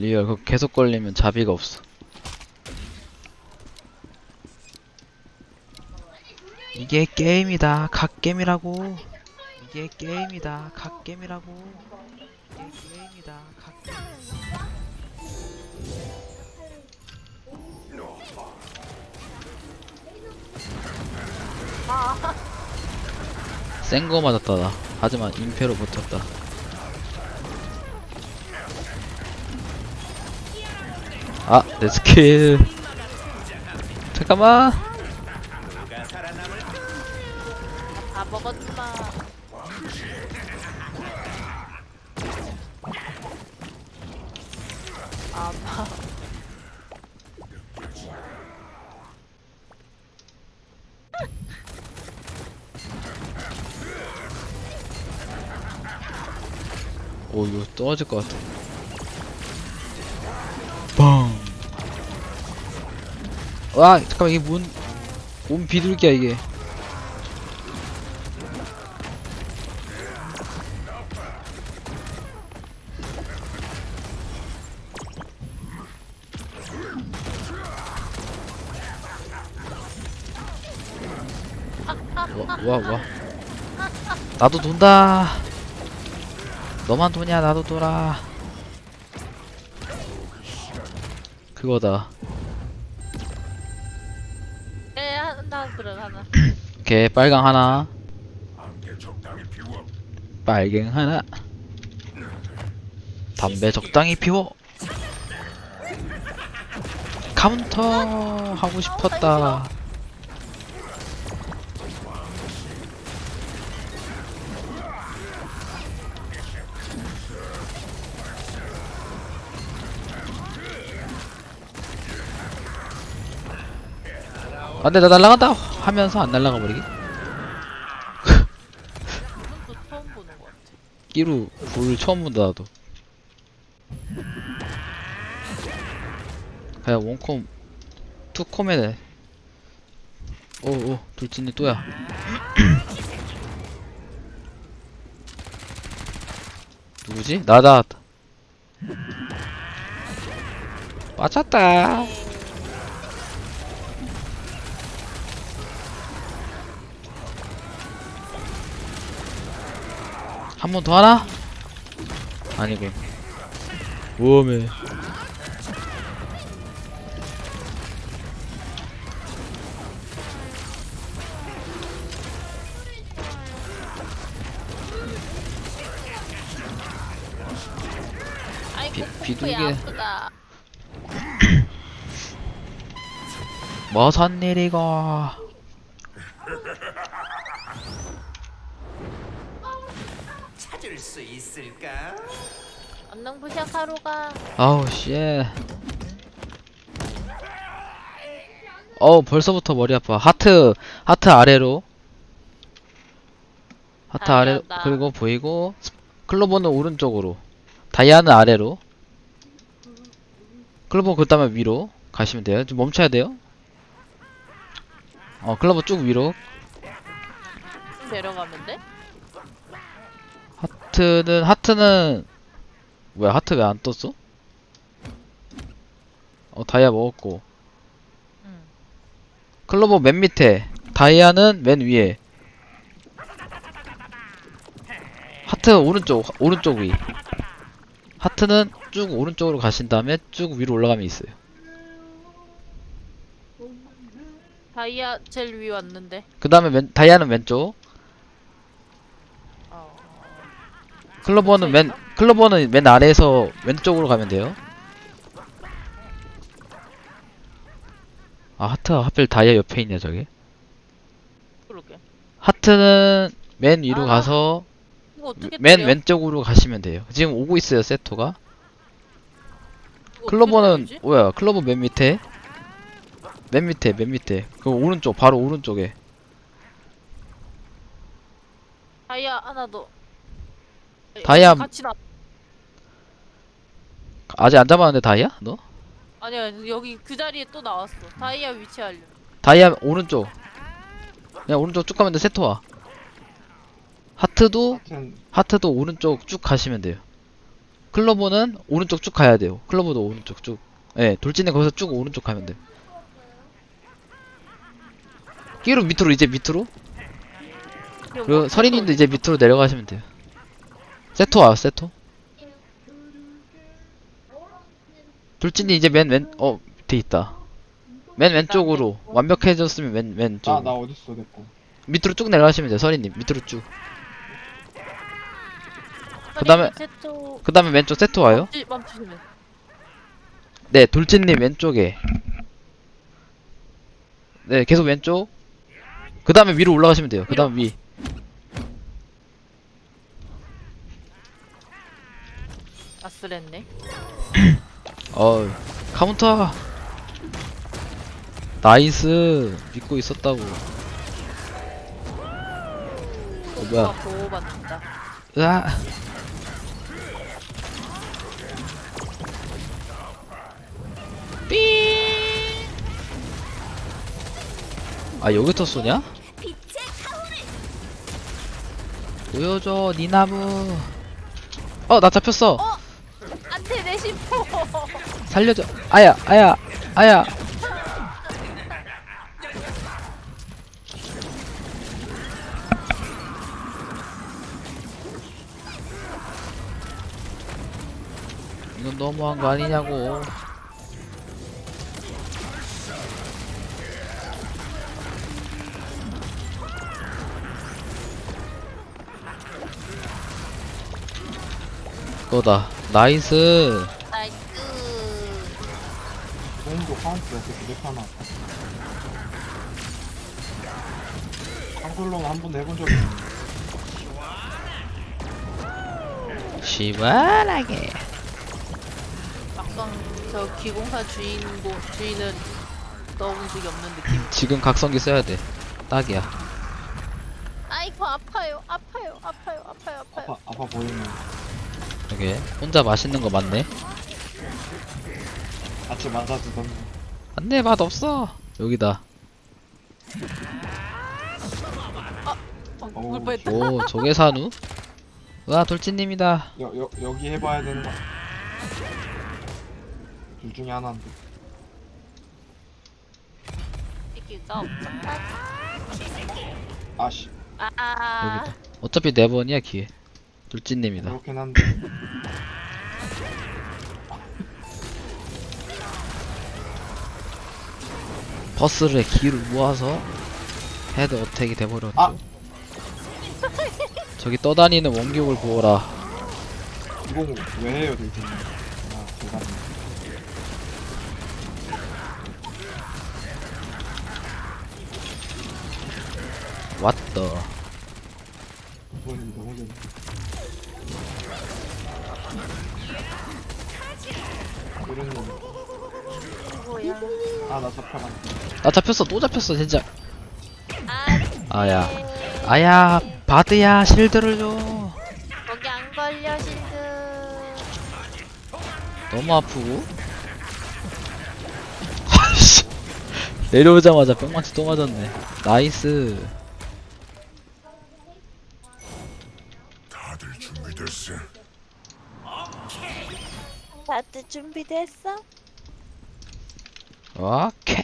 리얼 그거 계속 걸리면 자비가 없어. 이게 게임이다. 갓게임이라고. 이게 게임이다. 갓게임이라고. 이게 게임이다 갓게임 센거 맞았다 나. 하지만 임페로 버텼다 내 스킬. 잠깐만. 다 먹었지만 아파 오, 이거 떨어질 것 같아. 와, 잠깐만, 이게 뭔, 뭔 비둘기야, 이게. 와, 와, 와. 나도 돈다. 너만 도냐, 나도 돌아. 그거다. 그래 하나 오케이, 빨강 하나. 빨갱 하나. 담배 적당히 피워. 카운터 하고 싶었다. 안돼 나 날라간다 하면서 안 날라가 버리기. 또 처음 보는 것 같아 끼루 불 처음 본다 나도. 그냥 원콤 투콤에네. 오오 돌진이 또야. 누구지? 나다. 빠졌다. 한 번 더 하나? 아니군. 우엄해. 아이고 비- 코코야 비둘기. 아프다 무슨 일이고? 찾을 수 있을까? 안녕부시약 하러 가 아우 씨. 어우 벌써부터 머리 아파. 하트 하트 아래로. 하트 아래로 다이아다. 그리고 보이고 스- 클로버는 오른쪽으로. 다이아는 아래로. 클로버 그 다음에 위로 가시면 돼요. 좀 멈춰야 돼요. 어 클로버 쭉 위로. 좀 내려가면 돼? 하트는 하트는 뭐야 하트 왜 안 떴어? 어 다이아 먹었고. 응 클로버 맨 밑에. 다이아는 맨 위에. 하트 오른쪽 오른쪽 위. 하트는 쭉 오른쪽으로 가신 다음에 쭉 위로 올라가면 있어요. 다이아 제일 위 왔는데. 그 다음에 다이아는 왼쪽 어 클로버는 맨 클로버는 맨 아래에서 왼쪽으로 가면 돼요 아 하트가 하필 다이아 옆에 있네 저게 하트는 맨 위로 아. 가서 맨 때려? 왼쪽으로 가시면 돼요. 지금 오고 있어요, 세토가. 클로버는? 뭐야? 클로버 맨 밑에. 맨 밑에, 맨 밑에. 그 오른쪽, 바로 오른쪽에. 다이아 하나 더 다이아- 같이 나 아직 안 잡았는데 다이아? 너? 아니야 여기 그 자리에 또 나왔어 다이아 위치 알려 다이아 오른쪽. 그냥 오른쪽 쭉 가면 돼, 세토와. 하트도 하여튼 하트도 오른쪽 쭉 가시면 돼요. 클로버는 오른쪽 쭉 가야 돼요. 클로버도 오른쪽 쭉. 예, 돌진은 거기서 쭉 오른쪽 가면 돼. 끼로 밑으로 이제 밑으로. 그리고 서린님도 이제 밑으로 내려가시면 돼요. 세토 와요, 세토. 돌진이 이제 맨 왼, 어, 밑에 있다. 맨 왼쪽으로 완벽해졌으면 맨 왼쪽. 아, 나 어딨어, 내 거. 밑으로 쭉 내려가시면 돼요, 서린님. 밑으로 쭉. 그 그다음에- 세토 그 다음에 왼쪽 세토 와요. 멈추시면 네, 돌진님 왼쪽에. 네, 계속 왼쪽. 그 다음에 위로 올라가시면 돼요. 그 다음 위. 아슬했네 어, 카운터. 나이스. 믿고 있었다고. 어, 뭐야. 오빠 보호받는다 으아. 삐. 아, 여기서 쏘냐? 보여줘, 니나무. 어, 나 잡혔어. 심포 살려줘. 아야, 아야, 아야. 이건 너무한 거 아니냐고. 그거다. 나이스. 카운트 이렇게 두개 타나. 한글로는 한 번도 해본 적이 없는데. 시원하게. 막상 저 기공사 주인공 주인은 넣어본 적이 없는 느낌 지금 각성기 써야 돼. 딱이야. 아이고 아파요 아파요 아파요 아파요 아파요 아파, 아파 보이네. 되게 혼자 맛있는 거 맞네. 같이 맞아주던데. 안돼 맛 없어. 여기다. 어, 어우, 뻔했다 오 조개 산우. 와 돌진님이다. 여, 여, 여기 해봐야 되는 거. 둘 중에 하나인데. 아씨, 아 여기다. 어차피 네 번이야 기회. 돌진님이다. 그렇긴 한데. 버스를 기를 모아서 헤드 어택이 돼버렸죠. 아! 저기 떠다니는 원격을 보어라. 이거 왜 해요, 대신. 아. 왔다. 이번엔 너무 재밌어. 이런 거. 뭐야 아, 나 잡혀간. 나 잡혔어 또 잡혔어 진짜. 아 아야. 아야 바드야 실드를 줘. 거기 안 걸려 실드 너무 아프고. 내려오자마자 뿅망치 또 맞았네. 나이스. 다들 준비됐어. 다들 준비됐어? 오케이.